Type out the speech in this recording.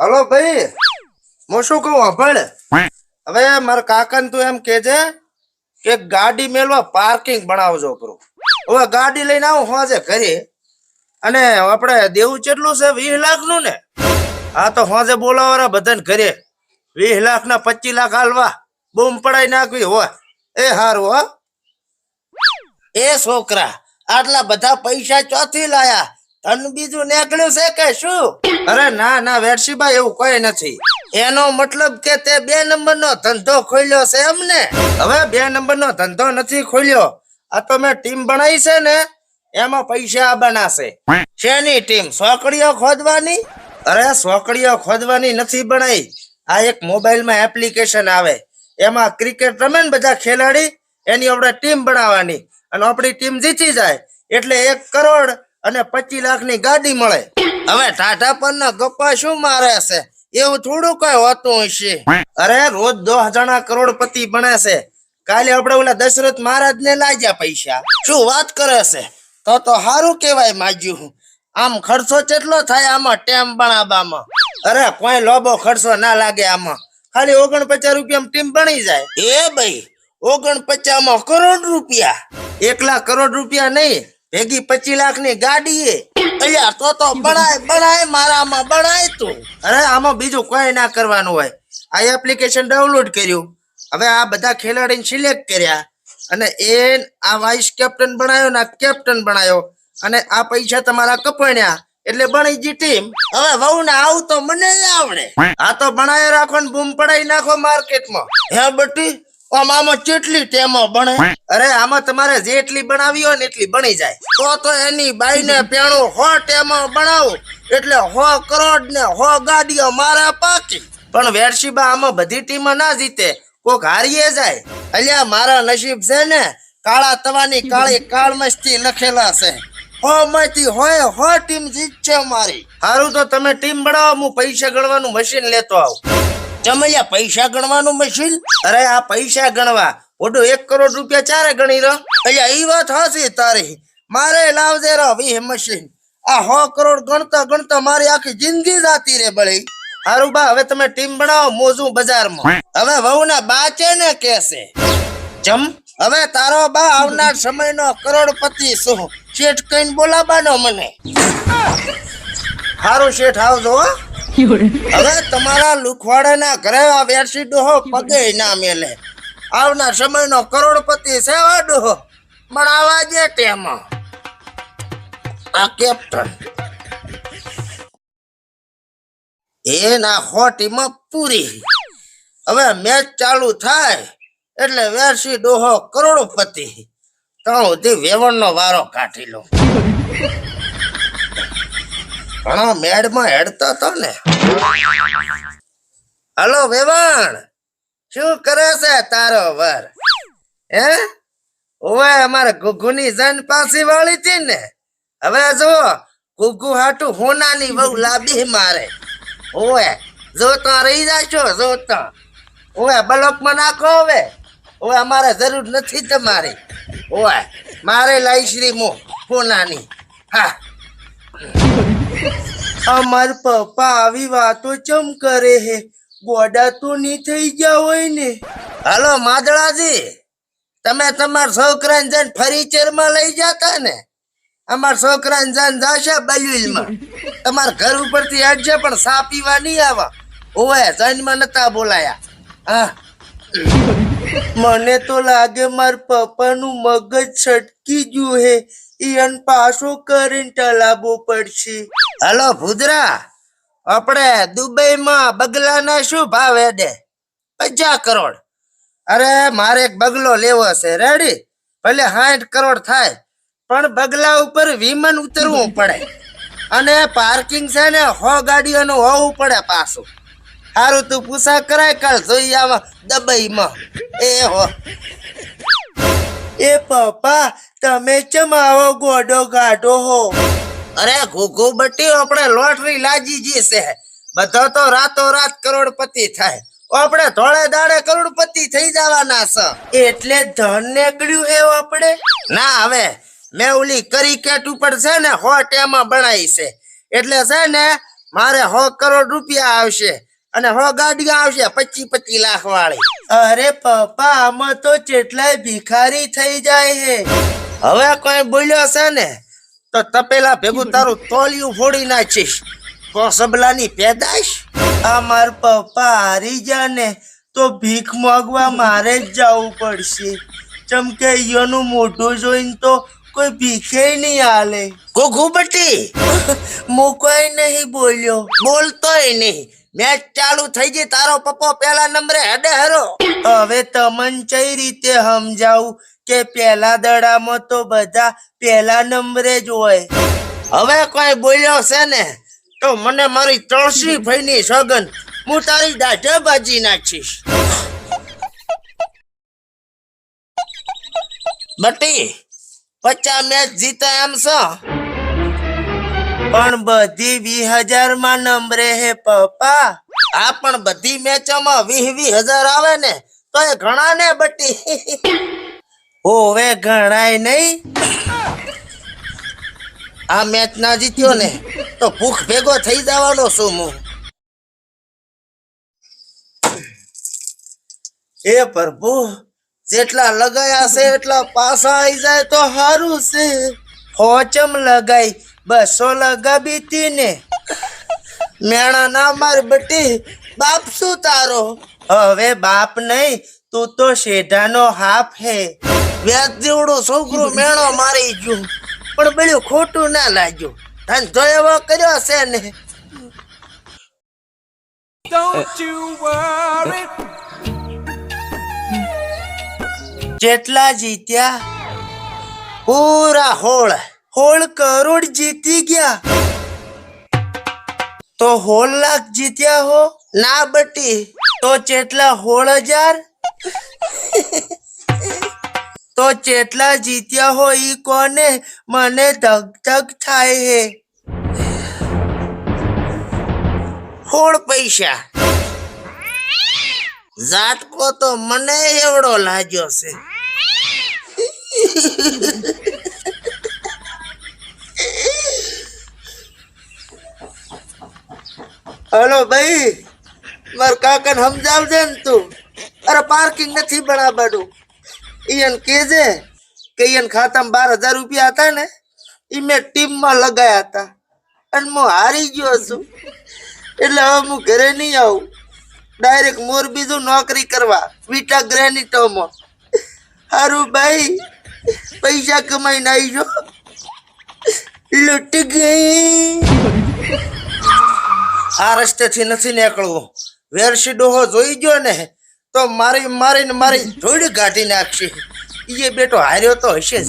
Hello ભાઈ હું શું કહું અભળ હવે મારા કાકાને તું એમ કે છે કે ગાડી મેલવા પાર્કિંગ બનાવજો કરું હવે ગાડી લઈને આવું હોજે ઘરે. અને આપણે દેવું કેટલું છે? વીસ લાખનું? ને હા તો હોજે બોલાવાળા બધાને ઘરે. વીસ લાખ ના પચીસ લાખ હાલવા. બૂમ પડાઈ નાખવી હોય. એ હારું હો. એ છોકરા આટલા બધા પૈસા ચોથી લાયા? ધન બીજું નીકળ્યું છે કે શું? અરે ના ના વેરસીભાઈ એવું કોઈ નથી. એનો મતલબ કે તે બે નંબર નો ધંધો ખોલ્યો છે એમ ને હવે બે નંબર નો ધંધો નથી ખોલ્યો. આ તો મેં ટીમ બનાવી છે ને, એમાં પૈસા બનાશે. શેની ટીમ? સોકડીઓ ખોદવાની? અરે સોકડીઓ ખોદવાની નથી બનાવી આ એક મોબાઈલમાં એપ્લિકેશન આવે. એમાં ક્રિકેટ રમે ને બધા ખેલાડી, એની આપણે ટીમ બનાવવાની. અને આપણી ટીમ જીતી જાય. એટલે એક કરોડ અને પચીસ લાખની ગાડી મળે. હવે ટાટા પર ના ગપ્પા શું મારે છે? એવું થોડું કઈ હોતું હશે. અરે, રોજ દસ જણા કરોડપતિ બને છે. કાલે આપણે ઓલા દશરથ મહારાજ ને લાગ્યા પૈસા. શું વાત કરે છે? તો તો સારું કેવાય માજ્યું હું. આમ ખર્ચો કેટલો થાય આમાં ટેમ બનાવવામાં? અરે, કોઈ લોબો ખર્ચો ના લાગે આમાં. ખાલી ઓગણપચાસ રૂપિયા ટીમ બની જાય. એ ભાઈ ઓગણપચાસમાં કરોડ રૂપિયા. એક લાખ કરોડ રૂપિયા નહીં. ભેગી પચી લાખની ગાડી અલ્યા તો તો બનાય બળાય મારામાં બળાય તું. અરે આમાં બીજું કોઈ ના કરવાનું હોય. આ એપ્લિકેશન ડાઉનલોડ કર્યું. હવે આ બધા ખેલાડીને સિલેક્ટ કર્યા. અને એ આ વાઇસ કેપ્ટન બનાવ્યો ને આ કેપ્ટન બનાવ્યો અને આ પૈસા તમારા કપાણ્યા. એટલે બની ગઈ ટીમ હવે વહુ ને આવું તો મને આવડે. આ તો બનાવી રાખો ને બૂમ પડાઈ નાખો માર્કેટમાં હે બટી? આમ કેટલી ટેમો બને અરે આમાં તમારે જેટલી બનાવી હોય ને એટલી બની જાય. તો તો એની બાઈ ને પેણું હો ટેમો બનાવો. એટલે હો કરોડ ને હો ગાડીઓ મારા પાકી. પણ વેરશીબા આમાં બધી ટીમો ના જીતે. કોક હારીએ જાય. અલ્યા મારા નસીબ છે ને, કાળા તવાની કાળી કાળ મસ્તી લખેલા છે. હો માંથી હોય, હો ટીમ જીતશે મારી. સારું તો તમે ટીમ બનાવો, હું પૈસા ગણવાનું મશીન લેતો આવું. ચમલિયા પૈસા ગણવાનું મશીન? અરે આ પૈસા ગણવા. ઓડો એક કરોડ રૂપિયા ચારે ગણી રહ્યો અલ્યા, ઈ વાત હશે તારી. મારે લાવજે રો વીહ મશીન. આ હો કરોડ ગણતા ગણતા મારી આખી જિંદગી જાતી રે બળી. હારું બા, હવે તમે ટીમ બનાવો મોજું બજારમાં. હવે વહુ ના બા છે ને કેસે. જમ, હવે તારો બા આવનાર સમયનો કરોડપતિ શું શેઠ કઈ બોલાબાનો મને. હારું શેઠ, આવજો હો. હવે તમારા લુખવાડાના ઘરે આ વેરસી ડોહો પગે ના મેલે. આવનાર સમયનો કરોડપતિ છે હો ડોહો આવા જે તેમાં. આ કેપ્ટન. એના હોટીમાં પૂરી. હવે મેચ ચાલુ થાય એટલે વેરસી ડોહો કરોડપતિ. તો સુધી વેવણનો વારો કાઢી લો. ઘણો મેડમાં હેડતો તો ને. હલો, વેવાણ. શું કરે છે તારો વર? હે? ઓવે અમારે ગુગુની જન પાસી વાળી હતી ને. હવે જો ગુગુ હાટુ હોનાની બહુ લાબી મારે. ઓવે જો તો રહી જાશો જો તો ઓવે બ્લોકમાં નાખો હવે. ઓવે અમારે જરૂર નથી તમારી. ઓવે મારે લાઈશ્રી મો, હોનાની. હા. અમાર પપ્પા આવી વાતો ચમ કરે હે? ગોડા તો નહીં થઈ ગયા હોય ને. હાલો માદળાજી. તમે તમાર છોકરાને જઈને ફર્નિચરમાં લઈ જતા ને? અમાર છોકરાને જઈને જાશે બલ્યુલમાં તમાર ઘર ઉપરથી હટશે પણ સા પીવા નહીં આવા. ઓવે જન્મ નતા બોલાયા. હા. મને તો લાગે માર પપ્પાનું મગજ છટકી ગયું હે. ઈયન પાછો કરીને ટલાબો પડશે. હલો ભુદરા, આપણે દુબઈમાં બગલાના શું ભાવે દે? પચાસ કરોડ. અરે, મારે એક બગલો લેવો છે રેડી ભલે સાઠ કરોડ થાય, પણ બગલા ઉપર વિમાન ઉતરવું પડે. અને પાર્કિંગ છે ને, હો ગાડીઓનું હોવું પડે પાછું. સારું તું પૂછા કરાય, કાલ જોઈ આવા દબઈમાં. એ હો. એ પપ્પા, તમે ચમ આવો ગોડો ગાઢો હો? અરે ઘોઘો બટી આપણે લોટરી લાજી જી છે. બધા તો રાતો રાત કરોડપતિ થાય. આપણે ધોળે દાડે કરોડપતિ થઈ જવાના છે એટલે ધન નીકળ્યું એવું આપણે? ના હવે, મેં ઓલી ક્રિકેટ ઉપર છે ને હોટ એમાં બનાવી છે. એટલે છે ને, મારે હો કરોડ રૂપિયા આવશે અને હો ગાડીઓ આવશે પચી પચી લાખ વાળી. અરે પપ્પા, આમાં તો કેટલાય ભિખારી થઈ જાય હે. હવે કોઈ બોલ્યો છે ને તો તપેલા ભેગું તારું તોલિયું ફોડી નાખીશ. કોસબલાની પેદાશ? આ માર પપ્પા હારી જાને તો ભીખ માગવા મારે જ જવું પડશે. ચમ કે ઈયોનું મોઢું જોઈને તો કોઈ ભીખે નહીં હાલે. ઘોઘુબટી? બટી કોઈ નહીં બોલ્યો. બોલતોય નહીં. મેચ ચાલુ થઈ ગઈ, તારો પપ્પો પેલા નંબરે હેડે હરો. હવે તમન કઈ રીતે સમજાવું કે પેલા દડામાં તો બધા પેલા નંબરે જ હોય. હવે કોઈ બોલ્યો છે ને, તો મને મારી ત્રણસી ભાઈની સગન હું તારી દાઢે બાજી નાખીશ. બટી, પચાસ મેચ જીતા એમ છો? પણ બધી વી હજારમાં નંબરે હે પપ્પા. આ પણ બધી મેચોમાં વીસ વીસ હજાર આવે ને તો એ ઘણા ને બટી. ઓવે ગણાય નહીં. આ મેચ ના જીત્યો ને તો ભૂખ ભેગો થઈ જવાનો છું હું. એ પ્રભુ, જેટલા લગાયા છે એટલા પાસા આવી જાય તો સારું છે. હોચમ લગાઈ બસો લગાવી તી ને. મેણા ના માર બટી બાપ શું તારો? હવે બાપ નહીં તું તો શેઢાનો હાફ હે. વ્યાજ દેવડો છોકરો મેણો મારી ગયો. પણ બળ્યું ખોટું ના લાગ્યું. ધંધો એવો કર્યો છે ને. જેટલા જીત્યા પૂરા હોળ. હોળ કરોડ જીતી ગયા તો હોળ લાખ જીત્યા હો ના બટી તો ચેટલા હોળ હજાર તો ચેટલા જીત્યા હો ઈ કોને મને ધક ધક થાય હે હોળ પૈસા ઝાટકો તો મને એવડો લાગ્યો છે હલો ભાઈ, માર કાકાને સમજાવજે ને તું. અરે પાર્કિંગ નથી બરાબરનું ઈયન કેજે કે ઈયન ખાતામાં બાર હજાર રૂપિયા હતા ને, ઈ મેં ટીમમાં લગાયા હતા. અને હું હારી ગયો છું. એટલે હવે હું ઘરે નહીં આવું. ડાયરેક્ટ મોરબી જઉં નોકરી કરવા વિટા ગ્રેનિટોમાં હારું ભાઈ, પૈસા કમાઈને આવી જો લૂટી ગઈ. આ રસ્તેથી નથી નીકળવું. વેરશી ડોહો જોઈ ગયો ને, તો મારી મારીને મારી જોડી કાઢી નાખશે. એ બેટો હાર્યો તો હશે જ.